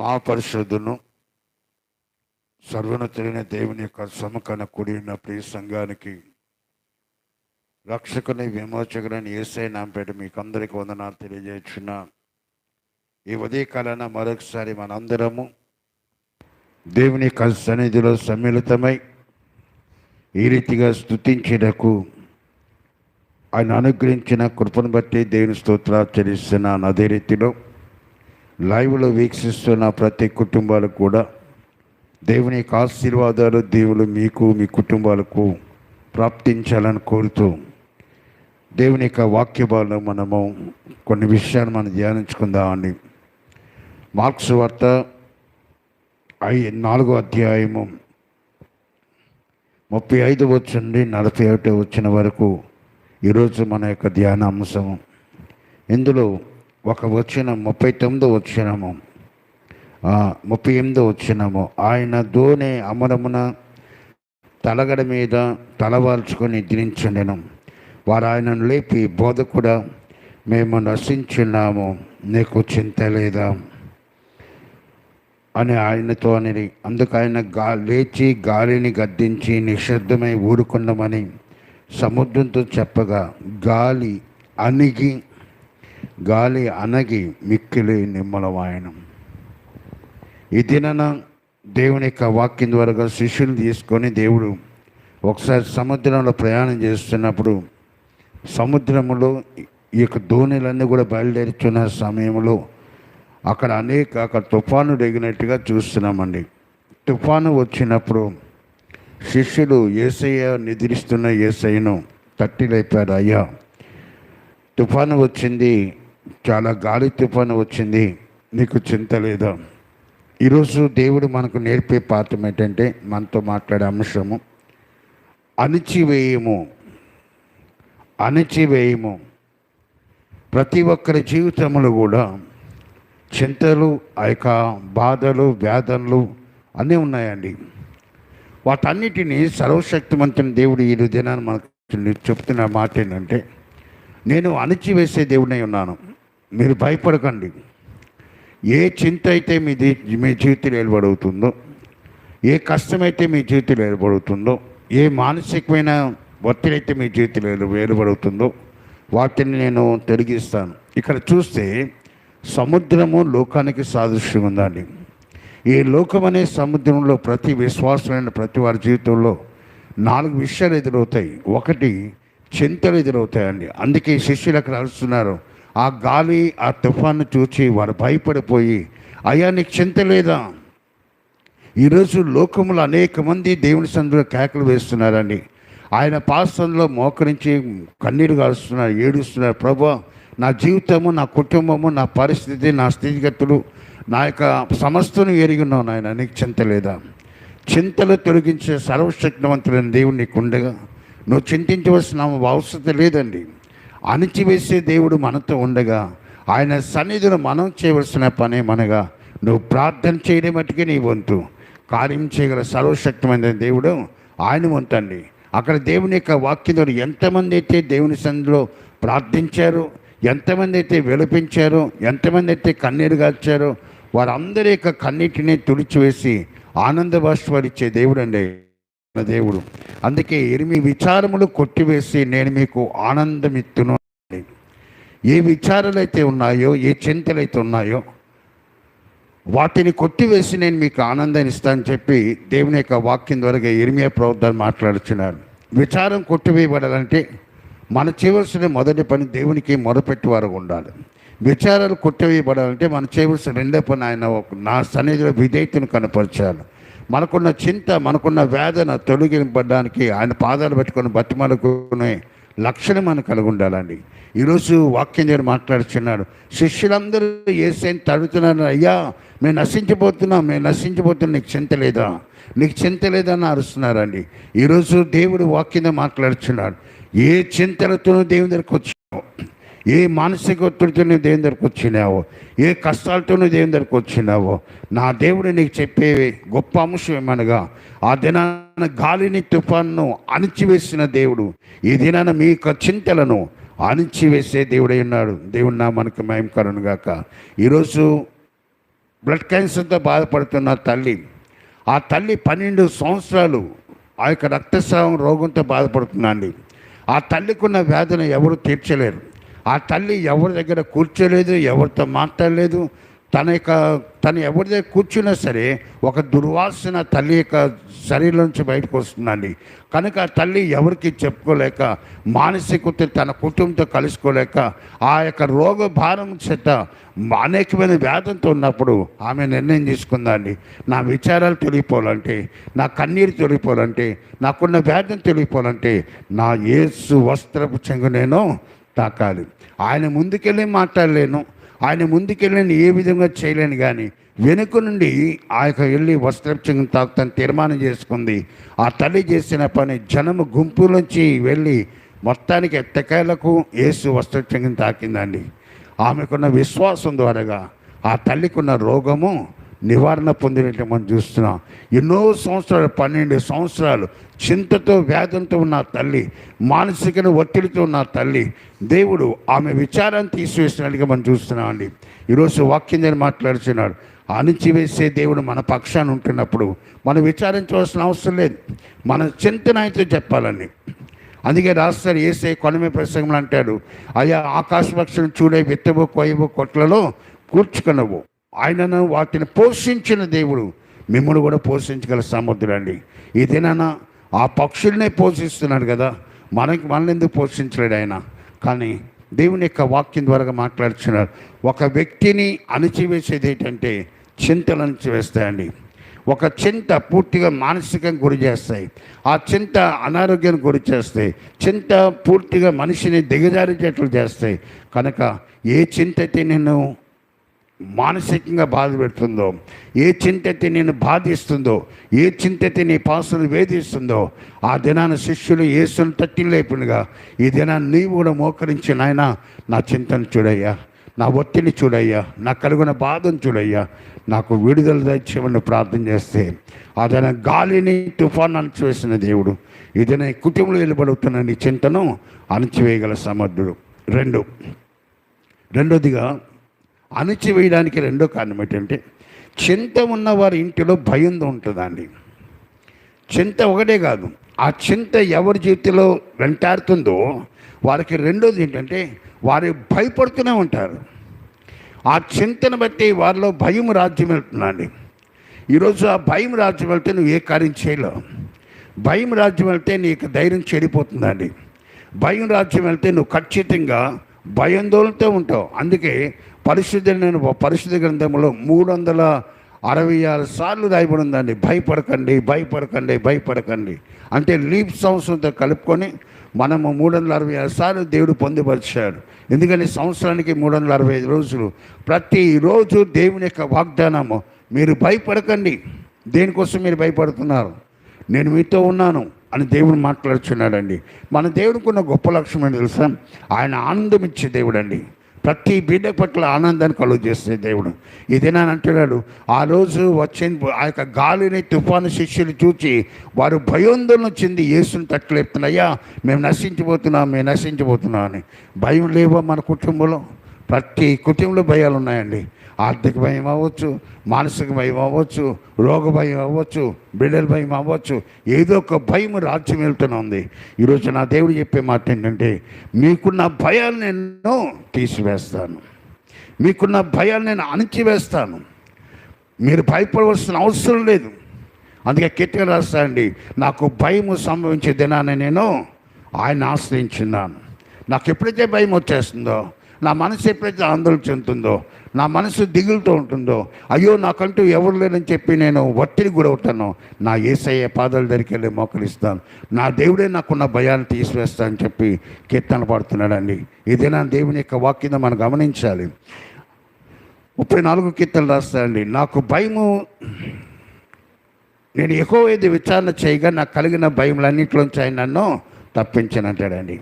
మహాపరిషత్తును సర్వను తెలియని దేవుని యొక్క సమకన కూడి ఉన్న ప్రియ సంఘానికి రక్షకుని విమోచకుని ఏసై నాంపేట మీకు అందరికీ వందనాలు తెలియజేస్తున్నా ఈ ఉదయకాలన మరొకసారి మనందరము దేవుని యొక్క సన్నిధిలో సమ్మిళితమై ఈ రీతిగా స్తుతించేటకు ఆయన అనుగ్రహించిన కృపను బట్టి దేవుని స్తోత్రాలు చెల్లిస్తున్నాను. అదే రీతిలో లైవ్లో వీక్షిస్తున్న ప్రతి కుటుంబాలకు కూడా దేవుని యొక్క ఆశీర్వాదాలు దేవులు మీకు మీ కుటుంబాలకు ప్రాప్తించాలని కోరుతూ దేవుని యొక్క వాక్యబాలు మనము కొన్ని విషయాలు మనం ధ్యానించుకుందామండి మార్క్స్ వార్త ఐ నాలుగో అధ్యాయము ముప్పై ఐదు వచ్చింది నలభై ఒకటి వచ్చిన వరకు ఈరోజు మన యొక్క ధ్యాన అంశము ఇందులో ఒక వచనం ముప్పై తొమ్మిదో వచ్చినము. ముప్పై ఎనిమిదో వచ్చినము. ఆయన దోనె అమరమున తలగడ మీద తలవాల్చుకొని నిద్రించండెను వారు ఆయనను లేపి బోధ కూడా మేము నశించున్నాము నీకు చింత లేదా? అని ఆయనతో అని అందుకు ఆయన గా లేచి గాలిని గద్దించి నిశ్శబ్దమై ఊరుకున్నామని సముద్రంతో చెప్పగా గాలి అణిగి గాలి అనగి మిక్కిలి నిమ్మలమాయనం ఈ దినన దేవుని యొక్క వాక్యం ద్వారా శిష్యులు తీసుకొని దేవుడు ఒకసారి సముద్రంలో ప్రయాణం చేస్తున్నప్పుడు సముద్రములో ఈ యొక్క దోణిలన్నీ కూడా బయలుదేరుతున్న సమయంలో అక్కడ అనేక అక్కడ తుఫాను దిగినట్టుగా చూస్తున్నామండి. తుఫాను వచ్చినప్పుడు శిష్యులు ఏసయ్య నిద్రిస్తున్న ఏసయ్యను తట్టి లేపారు అయ్యా తుఫాను వచ్చింది చాలా గాలి తుఫాను వచ్చింది. నీకు చింత లేదా? ఈరోజు దేవుడు మనకు నేర్పే పాఠం ఏంటంటే మనతో మాట్లాడే అంశము అణిచివేయము అణిచివేయము. ప్రతి ఒక్కరి జీవితంలో కూడా చింతలు ఆ యొక్క బాధలు వేదనలు అన్నీ ఉన్నాయండి. వాటన్నిటినీ సర్వశక్తివంతుని దేవుడు ఈ దినాన్ని మనకు చెప్తున్న మాట ఏంటంటే నేను అణిచివేసే దేవుడై ఉన్నాను. మీరు భయపడకండి. ఏ చింత అయితే మీ మీ జీవితంలో ఏర్పడవుతుందో ఏ కష్టమైతే మీ జీవితంలో ఏర్పడుతుందో ఏ మానసికమైన ఒత్తిడి అయితే మీ జీవితంలో ఏర్పడుతుందో వాటిని నేను తొలగిస్తాను. ఇక్కడ చూస్తే సముద్రము లోకానికి సాదృశ్యం ఉందండి. ఈ లోకం అనే సముద్రంలో ప్రతి విశ్వాసమైన ప్రతి వారి జీవితంలో నాలుగు విషయాలు ఎదురవుతాయి. ఒకటి చింతలు ఎదురవుతాయండి. అందుకే శిష్యులు అక్కడ అరుస్తున్నారు. ఆ గాలి ఆ తుఫాను చూచి వారు భయపడిపోయి అయ్యా నీకు చింత లేదా? ఈరోజు లోకములో అనేక మంది దేవుని సందులో కేకలు వేస్తున్నారండి ఆయన పాస్తంలో మోకరించి కన్నీరు కాలుస్తున్నారు ఏడుస్తున్నారు. ప్రభా నా జీవితము నా కుటుంబము నా పరిస్థితి నా స్థితిగతులు నా యొక్క సమస్తను ఎరిగినావు నాయన. నీకు చింత లేదా? చింతలు తొలగించే సర్వశక్తివంతులైన దేవుడు నీకు ఉండగా నువ్వు చింతించవలసిన అవసరం లేదండి. అణిచివేసే దేవుడు మనతో ఉండగా ఆయన సన్నిధిని మనం చేయవలసిన పనే మనగా. నువ్వు ప్రార్థన చేయడం మట్టుకే నీ వంతు. కార్యం చేయగల సర్వశక్తిమైన దేవుడు ఆయన వంతండి. అక్కడ దేవుని యొక్క వాక్యంలో ఎంతమంది అయితే దేవుని సన్నిధిలో ప్రార్థించారు ఎంతమంది అయితే విలపించారో ఎంతమంది అయితే కన్నీరు గాల్చారో వారందరి యొక్క కన్నీటిని తుడిచివేసి ఆనంద బాష్పాలు దేవుడు అండి దేవుడు. అందుకే ఎనిమి విచారములు కొట్టివేసి నేను మీకు ఆనందం ఇత్తును ఏ విచారాలు అయితే ఉన్నాయో ఏ చింతలు అయితే ఉన్నాయో వాటిని కొట్టివేసి నేను మీకు ఆనందాన్ని ఇస్తానని చెప్పి దేవుని యొక్క వాక్యం ద్వారా ఇరిమియా ప్రవర్తన మాట్లాడుచున్నారు. విచారం కొట్టివేయబడాలంటే మన చేయవలసిన మొదటి పని దేవునికి మొదపెట్టేవారు ఉండాలి. విచారాలు కొట్టివేయబడాలంటే మనం చేయవలసిన రెండో పని ఆయన ఒక- నా సన్నిధిలో విధేయతను కనపరచాలి. మనకున్న చింత మనకున్న వేదన తొలగింపడానికి ఆయన పాదాలు పెట్టుకొని బతిమలుకునే లక్షణం మనకు కలిగి ఉండాలండి. ఈరోజు వాక్యం నేను మాట్లాడుచున్నాడు శిష్యులందరూ ఏసైని తడుతున్నారు అయ్యా మేము నశించిపోతున్నాం మేము నశించిపోతున్నాం నీకు చింత లేదా? నీకు చింత లేదా? అని అరుస్తున్నారండి. ఈరోజు దేవుడు వాక్యంగా మాట్లాడుచున్నాడు. ఏ చింతలతోనూ దేవుని దగ్గరకు వచ్చావు? ఏ మానసిక ఒత్తిడితో నువ్వు దేవుని దగ్గరకు వచ్చినావో ఏ కష్టాలతోనూ దేవుని దగ్గరకు వచ్చినావో నా దేవుడు నీకు చెప్పే గొప్ప అంశం ఏమనగా ఆ దినాన గాలిని తుఫాన్ను అణిచివేసిన దేవుడు ఈ దినాన మీ యొక్క చింతలను అణిచివేసే దేవుడై ఉన్నాడు. దేవుడు నా మనకు మయం కరుణగాక ఈరోజు బ్లడ్ క్యాన్సర్తో బాధపడుతున్న తల్లి ఆ తల్లి పన్నెండు సంవత్సరాలు ఆ యొక్క రక్తస్రావం రోగంతో బాధపడుతుందండి. ఆ తల్లికున్న వ్యాధిని ఎవరు తీర్చలేరు. ఆ తల్లి ఎవరి దగ్గర కూర్చోలేదు ఎవరితో మాట్లాడలేదు తన యొక్క తను ఎవరి దగ్గర కూర్చున్నా సరే ఒక దుర్వాసన తల్లి యొక్క శరీరం నుంచి బయటకు వస్తుందండి. కనుక ఆ తల్లి ఎవరికి చెప్పుకోలేక మానసికత తన కుటుంబంతో కలుసుకోలేక ఆ యొక్క రోగ భారం చేత అనేకమైన వ్యాధంతో ఉన్నప్పుడు ఆమె నిర్ణయం తీసుకుందండి. నా విచారాలు తొలిగిపోవాలంటే నా కన్నీరు తొలిగిపోవాలంటే నాకున్న వ్యాధం తొలిగిపోవాలంటే నా ఏసు వస్త్రపు చెంగు నేను తాకాలి. ఆయన ముందుకెళ్ళి మాట్లాడలేను. ఆయన ముందుకెళ్ళి నేను ఏ విధంగా చేయలేను కానీ వెనుక నుండి ఆ యొక్క వెళ్ళి వస్త్రచంగం తాకుతాను తీర్మానం చేసుకుంది. ఆ తల్లి చేసిన పని జనము గుంపులోంచి వెళ్ళి మొత్తానికి ఎత్తకాయలకు ఏసు వస్త్రచంగం తాకిందండి. ఆమెకున్న విశ్వాసం ద్వారాగా ఆ తల్లికున్న రోగము నివారణ పొందినట్టు మనం చూస్తున్నాం. ఎన్నో సంవత్సరాలు పన్నెండు సంవత్సరాలు చింతతో వ్యాధంతో ఉన్న తల్లి మానసిక ఒత్తిడితో ఉన్న తల్లి దేవుడు ఆమె విచారాన్ని తీసివేసినట్టుగా మనం చూస్తున్నామండి. ఈరోజు వాక్యం నేను మాట్లాడుతున్నాడు. అణిచివేసే దేవుడు మన పక్షాన ఉంటున్నప్పుడు మనం విచారించవలసిన అవసరం లేదు. మన చింతన అయితే చెప్పాలని అందుకే రాస్తారు ఏసే కొనమే ప్రసంగంలో అంటాడు అయ్యా ఆకాశ పక్షులను చూడే విత్తవు కొయ్యవు కొట్లలో కూర్చుకునవు. ఆయనను వాటిని పోషించిన దేవుడు మిమ్మల్ని కూడా పోషించగల సముద్రుడండి ఈ దినాన ఆ పక్షుల్నే పోషిస్తున్నాడు కదా మనకి మనల్ని ఎందుకు పోషించలేడు ఆయన? కానీ దేవుని యొక్క వాక్యం ద్వారా మాట్లాడుతున్నాడు ఒక వ్యక్తిని అణచివేసేది ఏంటంటే చింతలు అణచివేస్తాయండి. ఒక చింత పూర్తిగా మానసికంగా గురి చేస్తాయి. ఆ చింత అనారోగ్యానికి గురి చేస్తాయి. చింత పూర్తిగా మనిషిని దిగజారించేట్లు చేస్తాయి. కనుక ఏ చింత అయితే నేను మానసికంగా బాధ పెడుతుందో ఏ చింత నేను బాధిస్తుందో ఏ చింత నీ పాసులు వేధిస్తుందో ఆ దినాన శిష్యులు ఏసును తట్టి లేపునుగా ఈ దినాన్ని నీవు కూడా మోకరించి నాయన నా చింతను చూడయ్యా నా ఒత్తిడిని చూడయ్యా నా కలుగున బాధను చూడయ్యా నాకు విడుదల దయచేయమని ప్రార్థన చేస్తే అదన గాలిని తుఫాన్ అణచివేసిన దేవుడు ఇదన కుటుంబంలో నిలబడుతున్న నీ చింతను అణచివేయగల సమర్థుడు. రెండు. రెండోదిగా అణచివేయడానికి రెండో కారణం ఏంటంటే చింత ఉన్న వారి ఇంటిలో భయం ఉంటుందండి. చింత ఒకటే కాదు ఆ చింత ఎవరి జీవితంలో వెంటాడుతుందో వారికి రెండోది ఏంటంటే వారు భయపడుతూనే ఉంటారు. ఆ చింతను బట్టి వారిలో భయం రాజ్యం వెళ్తుందండి. ఈరోజు ఆ భయం రాజ్యం వెళ్తే నువ్వు ఏ కార్యం చేయలేవు. భయం రాజ్యం వెళ్తే నీకు ధైర్యం చెడిపోతుందండి. భయం రాజ్యం వెళ్తే నువ్వు ఖచ్చితంగా భయాందోళనతో ఉంటావు. అందుకే పరిశుద్ధి నేను పరిశుద్ధ గ్రంథంలో మూడు వందల అరవై ఆరు సార్లు రాయబడి ఉందండి. భయపడకండి భయపడకండి భయపడకండి. అంటే లీప్ సంవత్సరంతో కలుపుకొని మనము మూడు వందల అరవై ఆరు సార్లు దేవుడు పొందుపరిచాడు. ఎందుకని సంవత్సరానికి మూడు వందల అరవై ఐదు రోజులు? ప్రతిరోజు దేవుని యొక్క వాగ్దానము. మీరు భయపడకండి. దేనికోసం మీరు భయపడుతున్నారు? నేను మీతో ఉన్నాను అని దేవుడు మాట్లాడుచున్నాడండి. మన దేవుడికి ఉన్న గొప్ప లక్ష్యం అని తెలుసా? ఆయన ఆనందం ఇచ్చే దేవుడు అండి ప్రతి బిడ్డ పట్ల ఆనందాన్ని కలుగు చేసే దేవుడు. ఇదేనా అంటున్నాడు ఆ రోజు వచ్చిన ఆ యొక్క గాలిని తుఫాను శిష్యులు చూచి వారు భయోందోళన చెంది యేసుని తట్టులేపుతున్నాయ్యా మేము నశించిపోతున్నాం మేము నశించిపోతున్నాం అని. భయం లేవా మన కుటుంబంలో? ప్రతి కుటుంబంలో భయాలు ఉన్నాయండి. ఆర్థిక భయం అవ్వచ్చు మానసిక భయం అవ్వచ్చు రోగ భయం అవ్వచ్చు బిడ్డల భయం అవ్వచ్చు ఏదో ఒక భయం రాజ్యం వెళ్తూనే ఉంది. ఈరోజు నా దేవుడు చెప్పే మాట ఏంటంటే మీకున్న భయాలు నేను తీసివేస్తాను. మీకున్న భయాలు నేను అణిచివేస్తాను. మీరు భయపడవలసిన అవసరం లేదు. అందుకే కిట్టిగా రాస్తానండి నాకు భయము సంభవించే దినాన్ని నేను ఆయన ఆశ్రయించున్నాను. నాకు ఎప్పుడైతే భయం వచ్చేస్తుందో నా మనసు ఎప్పుడైతే ఆందోళన చెందుతుందో నా మనసు దిగులుతో ఉంటుందో అయ్యో నాకంటూ ఎవరు లేరని చెప్పి నేను ఒత్తిడి గురవుతాను నా ఏసయ్య పాదాల దగ్గరికి వెళ్ళి మోకరిస్తాను. నా దేవుడే నాకున్న భయాన్ని తీసివేస్తానని చెప్పి కీర్తన పాడుతున్నాడండి. ఇదే నా దేవుని యొక్క వాక్యం మనం గమనించాలి. ముప్పై నాలుగు కీర్తలు రాస్తానండి నాకు భయము నేను ఎక్కువ ఏది విచారణ చేయగా నాకు కలిగిన భయములన్నింటిలోంచి ఆయన నన్ను తప్పించనంటాడండి.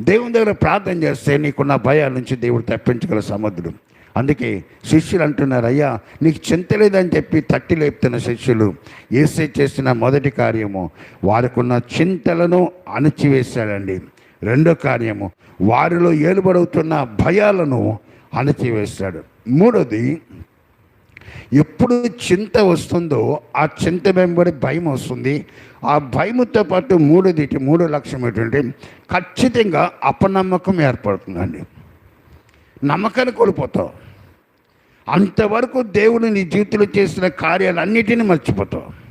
దేవుని దగ్గర ప్రార్థన చేస్తే నీకున్న భయాల నుంచి దేవుడు తప్పించగల సముద్రుడు అందుకే శిష్యులు అంటున్నారు అయ్యా నీకు చింత లేదని చెప్పి తట్టి లేపుతున్న శిష్యులు ఏసే చేసిన మొదటి కార్యము వారికున్న చింతలను అణచివేశాడండి. రెండో కార్యము వారిలో ఏలుబడవుతున్న భయాలను అణచివేశాడు. మూడోది ఎప్పుడు చింత వస్తుందో ఆ చింత వెంబడి భయం వస్తుంది. ఆ భయముతో పాటు మూడోది మూడో లక్ష్యం ఏంటంటే ఖచ్చితంగా అపనమ్మకం ఏర్పడుతుందండి. నమ్మకాన్ని కోల్పోతావు. అంతవరకు దేవుడు నీ జీవితంలో చేసిన కార్యాలన్నిటినీ మర్చిపోతావు.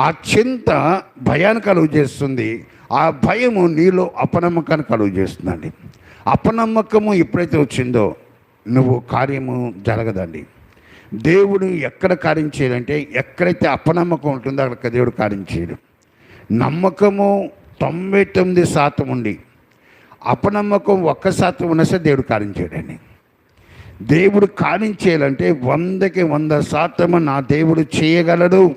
ఆ చింత భయాన్ని కలుగు చేస్తుంది. ఆ భయము నీలో అపనమ్మకాన్ని కలుగు చేస్తుందండి. అపనమ్మకము ఎప్పుడైతే వచ్చిందో నువ్వు కార్యము జరగదండి. దేవుడు ఎక్కడ కార్యం చేయాలంటే ఎక్కడైతే అపనమ్మకం ఉంటుందో అక్కడ దేవుడు కార్యం చేయడు. నమ్మకము తొంభై తొమ్మిది శాతం ఉండి అపనమ్మకం ఒక్క శాతం ఉన్నా సరే దేవుడు కార్యం చేయడండి. దేవుడు కార్యం చేయాలంటే వందకి వంద శాతము నా దేవుడు చేయగలడు.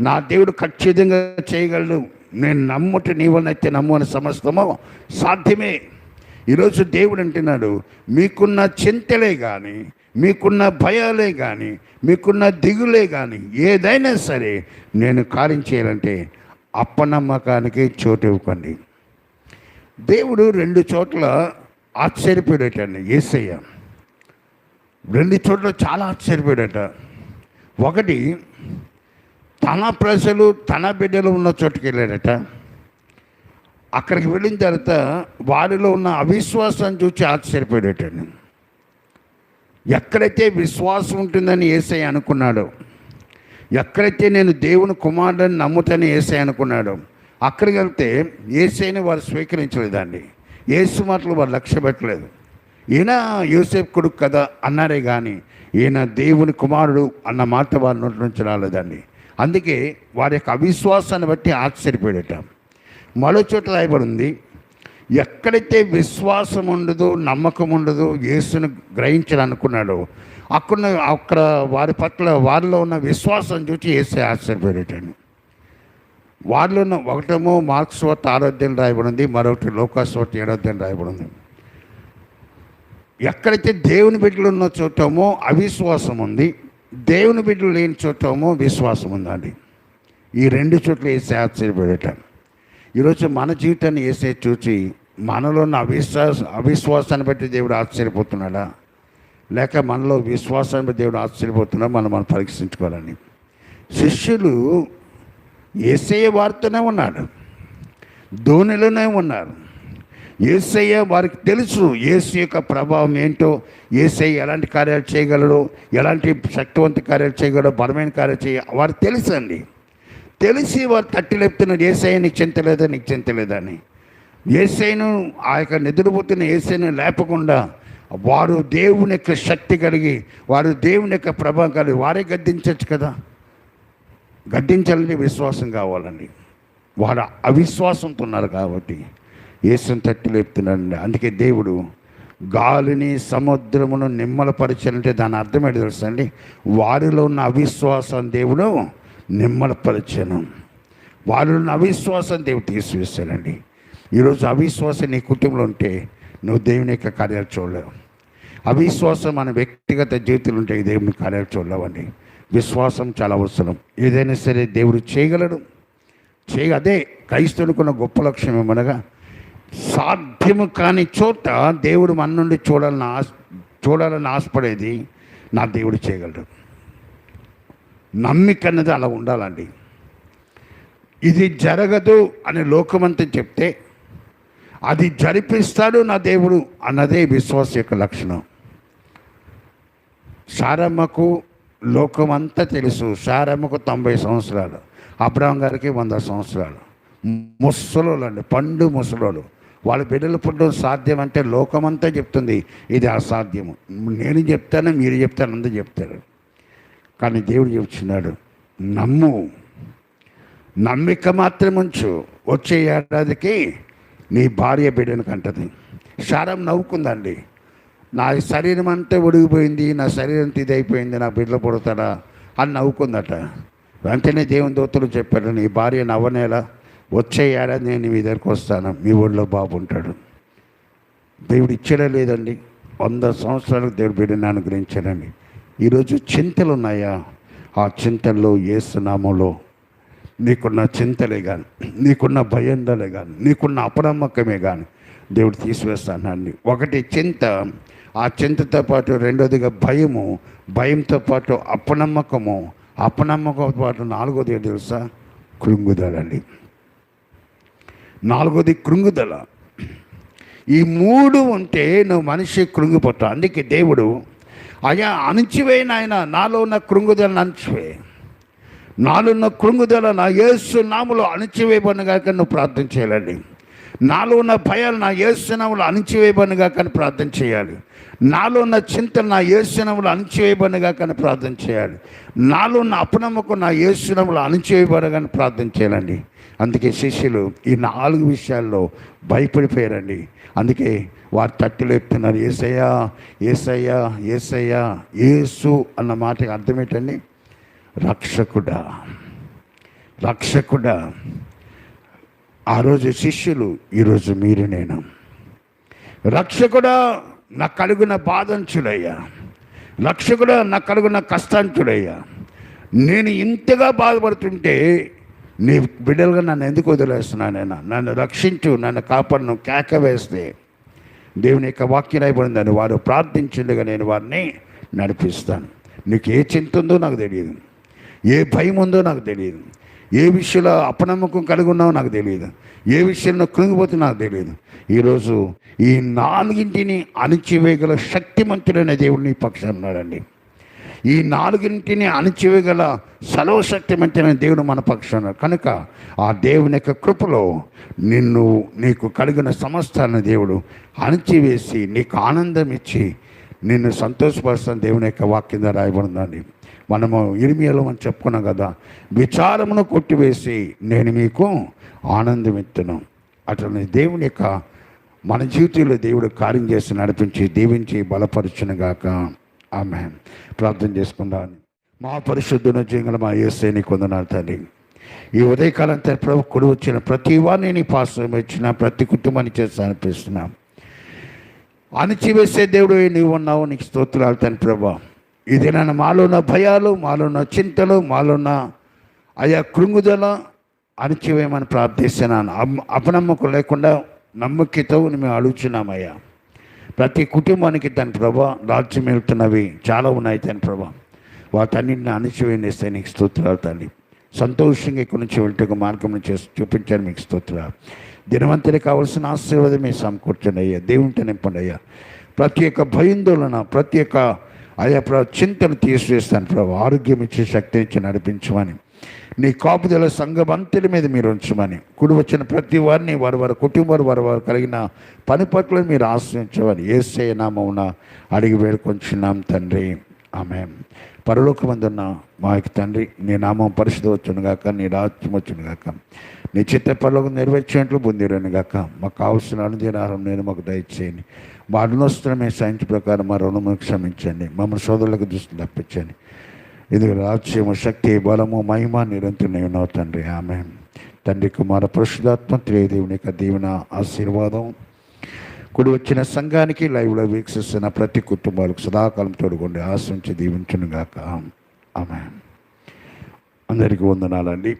నా దేవుడు ఖచ్చితంగా చేయగలడు. నేను నమ్ముట నీ వలనైతే నమ్మని సమస్తము సాధ్యమే. ఈరోజు దేవుడు అంటున్నాడు మీకున్న చింతలే కానీ మీకున్న భయాలే కానీ మీకున్న దిగులే కానీ ఏదైనా సరే నేను కార్యం చేయాలంటే అప్పనమ్మకానికి చోటు ఇవ్వకండి. దేవుడు రెండు చోట్ల ఆశ్చర్యపోయాడటండి ఏసయ్య. రెండు చోట్ల చాలా ఆశ్చర్యపోయాడట ఒకటి తన ప్రజలు తన బిడ్డలు ఉన్న చోటుకి వెళ్ళాడట అక్కడికి వెళ్ళిన తర్వాత వారిలో ఉన్న అవిశ్వాసం చూసి ఆశ్చర్యపోయాడటండి ఎక్కడైతే విశ్వాసం ఉంటుందని ఏసై అనుకున్నాడో ఎక్కడైతే నేను దేవుని కుమారుడని నమ్ముతని ఏసై అనుకున్నాడో అక్కడికి వెళ్తే ఏసైని వారు స్వీకరించలేదండి. ఏసు మాటలు వారు లక్ష్య పెట్టలేదు. ఈయన యూసేఫ్ కొడుకు కదా అన్నారే కానీ ఈయన దేవుని కుమారుడు అన్న మాట వారి నోటి నుంచి రాలేదండి. అందుకే వారి యొక్క అవిశ్వాసాన్ని బట్టి ఆశ్చర్యపోయేట మరో చోట రాయబడింది ఎక్కడైతే విశ్వాసం ఉండదు నమ్మకం ఉండదు యేసును గ్రహించాలనుకున్నాడో అక్కడ అక్కడ వారి పట్ల వారిలో ఉన్న విశ్వాసం చూసి వేసే ఆశ్చర్యపోయేటండి వారిలో ఉన్న ఒకటేమో మార్క్స్ వద్ద ఆరోగ్యం రాయబడింది మరొకటి లోకాస్ లోకాస్వత్ ఏడోద్యం రాయబడింది. ఎక్కడైతే దేవుని బిడ్డలు ఉన్న చోటమో అవిశ్వాసం ఉంది దేవుని బిడ్డలు లేని చోటమో విశ్వాసం ఉందండి ఈ రెండు చోట్ల వేసే ఆశ్చర్యపోయేటాను ఈరోజు మన జీవితాన్ని వేసే చూసి మనలో ఉన్న అవిశ్వాస అవిశ్వాసాన్ని బట్టి దేవుడు ఆశ్చర్యపోతున్నాడా? లేక మనలో విశ్వాసాన్ని బట్టి దేవుడు ఆశ్చర్యపోతున్నాడు? మనం మనం పరీక్షించుకోవాలని. శిష్యులు ఏసయ్య వారితోనే ఉన్నాడు ధోనిలోనే ఉన్నారు. ఏసయ్య వారికి తెలుసు ఏసు యొక్క ప్రభావం ఏంటో ఏసయ్య ఎలాంటి కార్యాలు చేయగలడు ఎలాంటి శక్తివంత కార్యాలు చేయగలడో బలమైన కార్యాలు చేయ వారికి తెలుసు అండి తెలిసి వారు తట్టి లేపుతున్నారు ఏసయ్య నీకు చింతలేదా నీకు చింతలేదా అని. ఏసైను ఆ యొక్క నిద్రపోతున్న ఏసైను లేపకుండా వారు దేవుని యొక్క శక్తి కలిగి వారు దేవుని యొక్క ప్రభావం కలిగి వారే గద్దించవచ్చు కదా. గద్దించాలంటే విశ్వాసం కావాలండి వారు అవిశ్వాసంతో ఉన్నారు కాబట్టి యేసుని తట్టి లేపుతున్నారండి. అందుకే దేవుడు గాలిని సముద్రమును నిమ్మలపరచాలంటే దాని అర్థం ఏంటి తెలుసు అండి? వారిలో ఉన్న అవిశ్వాసం దేవుడు నిమ్మలపరిచాను. వాళ్ళని ఉన్న అవిశ్వాసం దేవుడు తీసివేశాడండి. ఈరోజు అవిశ్వాసం నీ కుటుంబంలో ఉంటే నువ్వు దేవుని యొక్క కార్యాలు చూడలేవు. అవిశ్వాసం మన వ్యక్తిగత జీవితంలో ఉంటే దేవుని కార్యాలు చూడలేవండి. విశ్వాసం చాలా అవసరం. ఏదైనా సరే దేవుడు చేయగలడు. చేయ అదే క్రైస్తవునికున్న గొప్ప లక్ష్యం ఏమనగా సాధ్యము కాని చోట దేవుడు మన నుండి చూడాలని ఆశ చూడాలని ఆశపడేది నా దేవుడు చేయగలడు. నమ్మిక అన్నది అలా ఉండాలండి. ఇది జరగదు అని లోకమంతా చెప్తే అది జరిపిస్తాడు నా దేవుడు అన్నదే విశ్వాస యొక్క లక్షణం. సారమ్మకు లోకమంతా తెలుసు. సారమ్మకు తొంభై సంవత్సరాలు అబ్రాహం గారికి వంద సంవత్సరాలు. ముసలోళ్ళు అండి పండు ముసలోళ్ళు. వాళ్ళ బిడ్డలు పుట్టడం సాధ్యం అంటే లోకమంతా చెప్తుంది ఇది అసాధ్యము. నేను చెప్తాను మీరు చెప్తాను అందరూ చెప్తారు. కానీ దేవుడు చెబుతున్నాడు నమ్ము. నమ్మిక మాత్రం ఉంచు వచ్చే ఏడాదికి నీ భార్య బిడ్డను కంటది. శారం నవ్వుకుందండి. నా శరీరం అంతా ఒడిగిపోయింది నా శరీరం ఇది ఇదైపోయింది నా బిడ్డలు పుడతాడా అని నవ్వుకుందట. వెంటనే దేవుని దూతలు చెప్పాడు నీ భార్య నవ్వనేలా వచ్చే ఏడాది నేను మీ దగ్గరకు వస్తాను మీ ఊళ్ళో బాబు ఉంటాడు. దేవుడు ఇచ్చడే లేదండి. వంద సంవత్సరాలకు దేవుడు బిడ్డను అనుగ్రహించాడండి. ఈరోజు చింతలు ఉన్నాయా? ఆ చింతల్లో ఏసునామంలో నీకున్న చింతలే కానీ నీకున్న భయందలే కానీ నీకున్న అపనమ్మకమే కానీ దేవుడు తీసివేస్తానండి ఒకటి చింత ఆ చింతతో పాటు రెండోదిగా భయము భయంతో పాటు అపనమ్మకము అపనమ్మకంతో పాటు నాలుగోది ఏంటి తెలుసా? కృంగుదలండి నాలుగోది కృంగుదల. ఈ మూడు ఉంటే నువ్వు మనిషి కృంగిపోతావు. అందుకే దేవుడు అయ్యా అణిచివే నాయన నాలో ఉన్న కృంగుదలను అణిచివే నాలో ఉన్న కృంగుదల నా యేసు నాములో అణిచివేయబడినగా నువ్వు ప్రార్థన చేయాలండి. నాలో ఉన్న భయాలు నా యేసునాములు అణిచివేయబడినగా కానీ ప్రార్థన చేయాలి. నాలో ఉన్న చింతలు నా యేసునాములు అణిచివేయబడినగా కానీ ప్రార్థన చేయాలి. నాలో ఉన్న అపనమ్మకు నా యేసునాములు అణిచివేయబడగానే ప్రార్థన చేయాలండి. అందుకే శిష్యులు ఈ నాలుగు విషయాల్లో భయపడిపోయారండి. అందుకే వారు తట్టులేపుతున్నారు ఏసయ్యా ఏసయ్యా ఏసయ్యా ఏసు అన్న మాటకి అర్థం ఏంటండి? రక్షకుడా. రక్షకుడా. ఆ రోజు శిష్యులు ఈరోజు మీరు నేను. రక్షకుడా నా కలుగున బాధంచుడయ్యా. రక్షకుడా నా కలుగున కష్టాంచుడయ్యా. నేను ఇంతగా బాధపడుతుంటే నీ బిడ్డలుగా నన్ను ఎందుకు వదిలేస్తున్నానైనా నన్ను రక్షించు నన్ను కాపాడును కేక వేస్తే. దేవుని యొక్క వాక్యం రాయబడిందని వారు ప్రార్థించిండగా నేను వారిని నడిపిస్తాను. నీకు ఏ చింత ఉందో నాకు తెలియదు. ఏ భయం ఉందో నాకు తెలియదు. ఏ విషయంలో అపనమ్మకం కలిగి ఉన్నావో నాకు తెలియదు. ఏ విషయంలో కృంగిపోతే నాకు తెలియదు. ఈరోజు ఈ నాలుగింటిని అణిచివేయగల శక్తిమంతుడైన దేవుడిని పక్షం ఉన్నాడండి. ఈ నాలుగింటిని అణిచివేయగల సర్వశక్తిమంతమైన దేవుడు మన పక్షాన. కనుక ఆ దేవుని యొక్క కృపలో నిన్ను నీకు కలిగిన సమస్తాన్ని దేవుడు అణిచివేసి నీకు ఆనందం ఇచ్చి నిన్ను సంతోషపరుస్తాను దేవుని యొక్క వాక్యం ద్వారా రాయబడిందండి మనము ఇరిమియలో మనం చెప్పుకున్నాం కదా విచారమును కొట్టివేసి నేను మీకు ఆనందం ఇస్తున్నాం అట్లనే దేవుని యొక్క మన జీవితంలో దేవుడు కార్యం చేసి నడిపించి దీవించి బలపరచునుగాక. ఆమె ప్రార్థన చేసుకుందాం. మా పరిశుద్ధున జీవన మా ఏసే నీకు వందనాలు తల్లి ఈ ఉదయకాలం తన ప్రభు కొడు వచ్చిన ప్రతి వారిని నీ పాసం ఇచ్చిన ప్రతి కుటుంబాన్ని చేసి అనిపిస్తున్నాం అణిచివేసే దేవుడు నీవు ఉన్నావు నీకు స్తోత్రాలు తన ప్రభా. ఇది నన్ను మాలో ఉన్న భయాలు మాలో ఉన్న చింతలు మాలో ఉన్న కృంగుదల అణిచివేయమని ప్రార్థిస్తున్నాను. అమ్- అపనమ్మకం లేకుండా నమ్మకితో మేము అడుగుచున్నామయ్యా. ప్రతి కుటుంబానికి తన ప్రభా రాజ్యమేలుతున్నవి వెళ్తున్నవి చాలా ఉన్నాయి తన ప్రభా. వాటన్నింటిని అణిచివేస్తే నీకు స్తోత్రాలు తల్లి. సంతోషంగా ఇక్కడి నుంచి వెళ్తే మార్గం చేసి చూపించాను మీకు స్తోత్రాలు. దినవంతునికి కావాల్సిన ఆశీర్వాదం మీ సమకూర్చండి అయ్యా. దేవుంటే నింపండి అయ్యా. ప్రతి ఒక్క భయందోళన ప్రతి ఒక్క అయ్యా ప్ర చింతను తీసివేస్తాను ప్రభు. ఆరోగ్యం ఇచ్చే శక్తి ఇచ్చి నడిపించమని. నీ కాపుదల సంఘమంతటి మీద మీరు ఉంచమని. కుడి వచ్చిన ప్రతి వారిని వారి వారి కుటుంబాలు వారి వారు కలిగిన పని పట్ల మీరు ఆశ్రయించమని. ఏసే నామమున అడిగి వేడుకొంచున్నాం తండ్రి. ఆమె పరలోకమందున్న మా యొక్క తండ్రి నీ నామం పరిశుద్ధ వచ్చునుగాక నీ రాజ్యం వచ్చునుగాక నీ చిత్త పరలోకం నెరవేర్చేట్లు పొందిరను గాక మాకు కావాల్సిన అనుదినారం నేను మాకు దయచేయండి. మా అడునొస్తున్న సైన్స్ ప్రకారం మా రుణమును క్షమించండి. మమ్మల్ని సోదరులకు దృష్టి తప్పించండి ఇది రాజ్యము శక్తి బలము మహిమ నిరంతరం ఉన్నావు తండ్రి. ఆమె తండ్రి కుమార పురుషుదాత్మ త్రియదేవుని యొక్క దీవెన ఆశీర్వాదం. కుడి వచ్చిన సంఘానికి లైవ్లో వీక్షిస్తున్న ప్రతి కుటుంబాలకు సదాకాలం తోడుకోండి ఆశించి దీవించునుగాక. ఆమె అందరికీ వందనాలండి.